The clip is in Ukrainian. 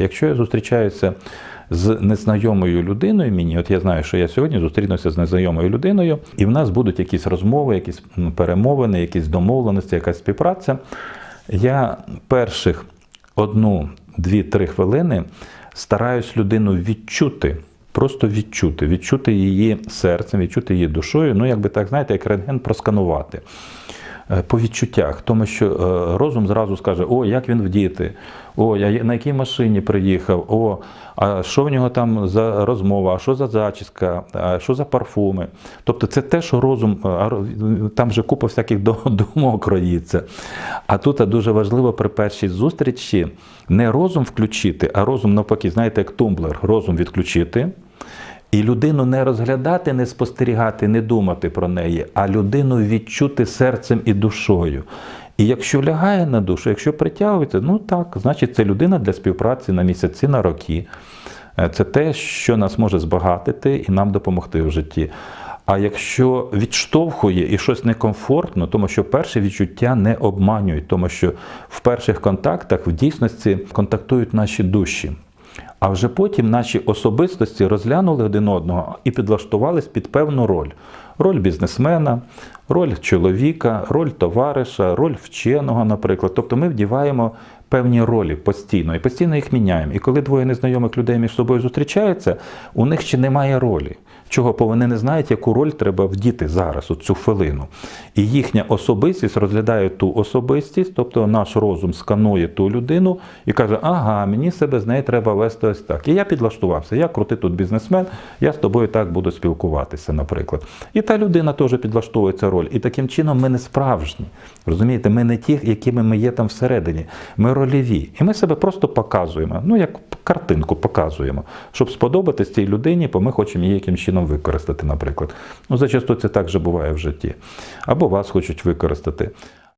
Якщо я зустрічаюся з незнайомою людиною, мені, от я знаю, що я сьогодні зустрінуся з незнайомою людиною, і в нас будуть якісь розмови, якісь перемовини, якісь домовленості, якась співпраця. Я перших одну, дві, три хвилини стараюсь людину відчути. Просто відчути, відчути її серцем, відчути її душою, ну, якби так, знаєте, як рентген просканувати. Е, По відчуттях, тому що е, розум зразу скаже: о, як він вдіти, о, я на якій машині приїхав, о, а що в нього там за розмова, а що за зачіска, а що за парфуми. Тобто це те, що розум, е, там же купа всяких думок роїться. А тут дуже важливо при першій зустрічі не розум включити, а розум навпаки, знаєте, як тумблер, розум відключити. І людину не розглядати, не спостерігати, не думати про неї, а людину відчути серцем і душою. І якщо лягає на душу, якщо притягується, ну так, значить це людина для співпраці на місяці, на роки. Е, Це те, що нас може збагатити і нам допомогти в житті. А якщо відштовхує і щось некомфортно, тому що перші відчуття не обманюють, тому що в перших контактах в дійсності контактують наші душі. А вже потім наші особистості розглянули один одного і підлаштувались під певну роль: роль бізнесмена, роль чоловіка, роль товариша, роль вченого, наприклад. Тобто ми вдіваємо певні ролі постійно і постійно їх міняємо. І коли двоє незнайомих людей між собою зустрічаються, у них ще немає ролі. Чого? Бо вони не знають, яку роль треба вдіти зараз, у цю хвилину. І їхня особистість розглядає ту особистість, тобто наш розум сканує ту людину і каже: ага, мені себе з нею треба вести ось так. І я підлаштувався, я крутий тут бізнесмен, я з тобою так буду спілкуватися, наприклад. І та людина теж підлаштовується роль. І таким чином ми не справжні. Розумієте, ми не ті, якими ми є там всередині. Ми рольові. І ми себе просто показуємо. Ну, як картинку показуємо, щоб сподобатись цій людині, бо ми хочемо її яким чином використати, наприклад. Ну, зачасту це так же буває в житті. Або вас хочуть використати.